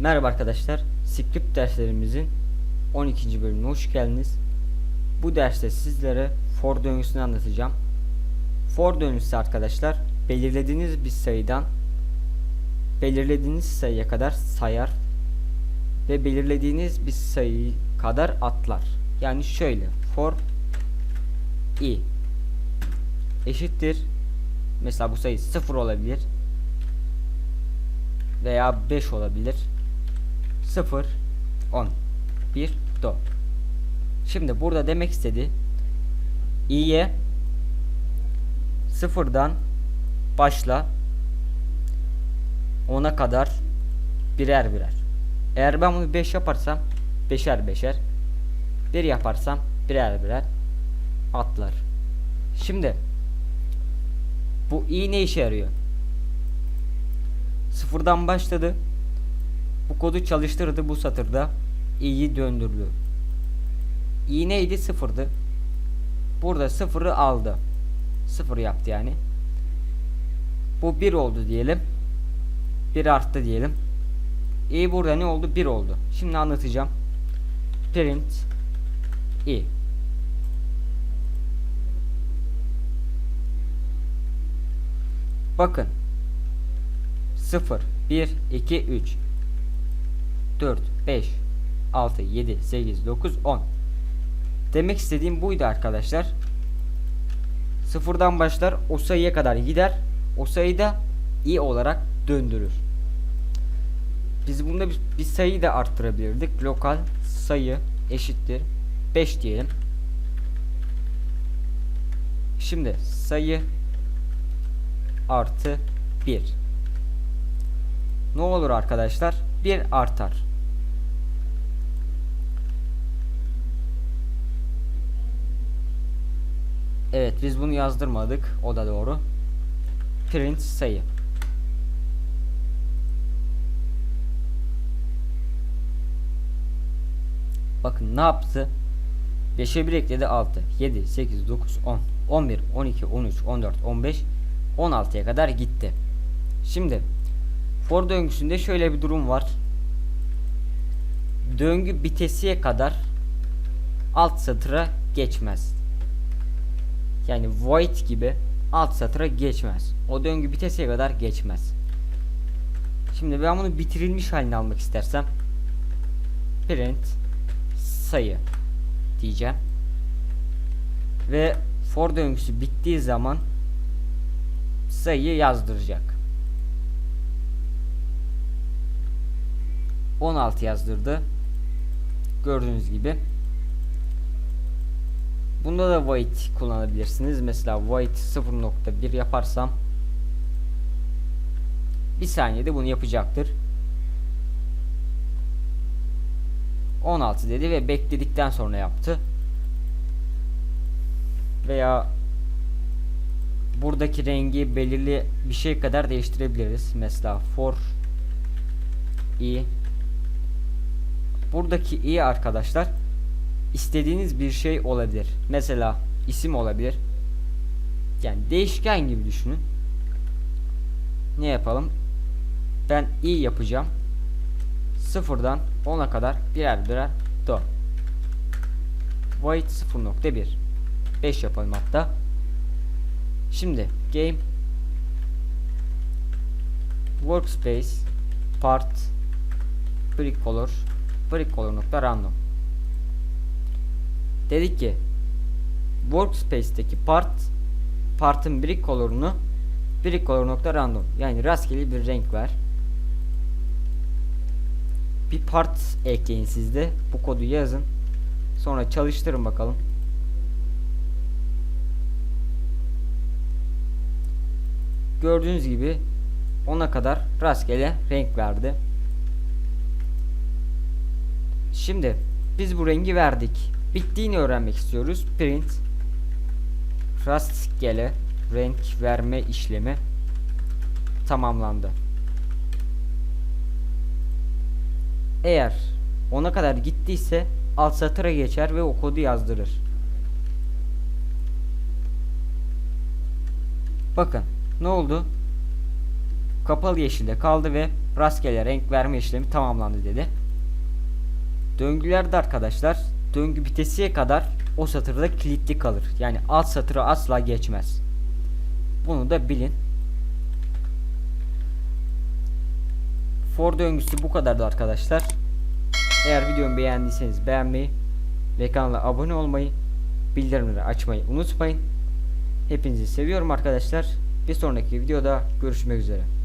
Merhaba arkadaşlar. Script derslerimizin 12. bölümüne hoş geldiniz. Bu derste sizlere for döngüsünü anlatacağım. For döngüsü arkadaşlar belirlediğiniz bir sayıdan belirlediğiniz sayıya kadar sayar ve belirlediğiniz bir sayı kadar atlar. Yani şöyle for i eşittir mesela bu sayı 0 olabilir veya 5 olabilir. 0 10 1 do. Şimdi burada demek istedi i'ye sıfırdan başla 10'a kadar birer birer. Eğer ben bunu 5 yaparsam beşer beşer 1 yaparsam birer birer atlar. Şimdi bu i ne işe yarıyor? Sıfırdan başladı. Kodu çalıştırdı bu satırda. i'yi döndürdü. i neydi? Sıfırdı. Burada sıfırı aldı. Sıfır yaptı yani. Bu bir oldu diyelim. Bir arttı diyelim. i burada ne oldu? Bir oldu. Şimdi anlatacağım. Print i Bakın 0 1 2 3 4 5 6 7 8 9 10 Demek istediğim buydu arkadaşlar. Sıfırdan başlar o sayıya kadar gider. O sayı da i olarak döndürür. Biz bunda bir, bir sayıyı da arttırabilirdik. Lokal sayı eşittir 5 diyelim. Şimdi sayı artı 1 ne olur arkadaşlar? 1 artar. Evet biz bunu yazdırmadık. O da doğru. Print sayı. Bakın ne yaptı? 5'e 1 ekledi 6, 7, 8, 9, 10, 11, 12, 13, 14, 15, 16'ya kadar gitti. Şimdi For döngüsünde şöyle bir durum var. Döngü bitesiye kadar alt satıra geçmez. Yani void gibi alt satıra geçmez. O döngü bitesiye kadar geçmez. Şimdi ben bunu bitirilmiş halini almak istersem print sayı diyeceğim. Ve for döngüsü bittiği zaman sayıyı yazdıracak. 16 yazdırdı. Gördüğünüz gibi. Bunda da void kullanabilirsiniz. Mesela void 0.1 yaparsam bir saniyede bunu yapacaktır. 16 dedi ve bekledikten sonra yaptı. Veya buradaki rengi belirli bir şey kadar değiştirebiliriz. Mesela for i buradaki i arkadaşlar istediğiniz bir şey olabilir. Mesela isim olabilir. Yani değişken gibi düşünün. Ne yapalım? Ben i yapacağım. Sıfırdan 10'a kadar birer birer do. Void 0.1 5 yapalım hatta. Şimdi game workspace part brick color brick color nokta random dedik ki workspace'teki part partın brick color'unu brick color nokta random. Yani rastgele bir renk ver. Bir part ekleyin sizde bu kodu yazın. Sonra çalıştırın bakalım. Gördüğünüz gibi ona kadar rastgele renk verdi. Şimdi biz bu rengi verdik. Bittiğini öğrenmek istiyoruz. Print rastgele renk verme işlemi tamamlandı. Eğer ona kadar gittiyse alt satıra geçer ve o kodu yazdırır. Bakın ne oldu? Kapalı yeşilde kaldı ve rastgele renk verme işlemi tamamlandı dedi. Döngülerde arkadaşlar döngü bitesiye kadar o satırda kilitli kalır. Yani alt satırı asla geçmez. Bunu da bilin. For döngüsü bu kadardı arkadaşlar. Eğer videomu beğendiyseniz beğenmeyi ve kanala abone olmayı, bildirimleri açmayı unutmayın. Hepinizi seviyorum arkadaşlar. Bir sonraki videoda görüşmek üzere.